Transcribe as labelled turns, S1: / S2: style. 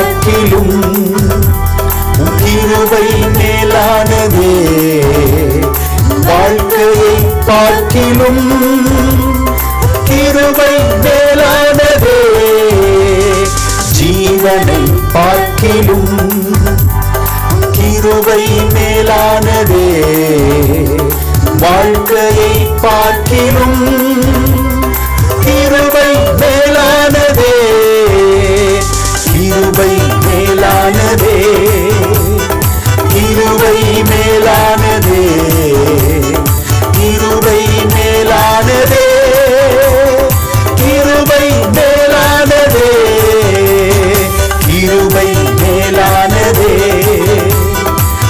S1: காட்டிலும் கிருபை மேலானதே. வாழ்க்கையை பார்க்கிலும் கிருபை மேலானதே. ஜீவனை பார்க்கிலும் கிருபை மேலானதே. வாழ்க்கையை பார்க்கிலும் கிருபை மேலானதே. கிருபை மேலானதே. கிருபை மேலானதே. கிருபை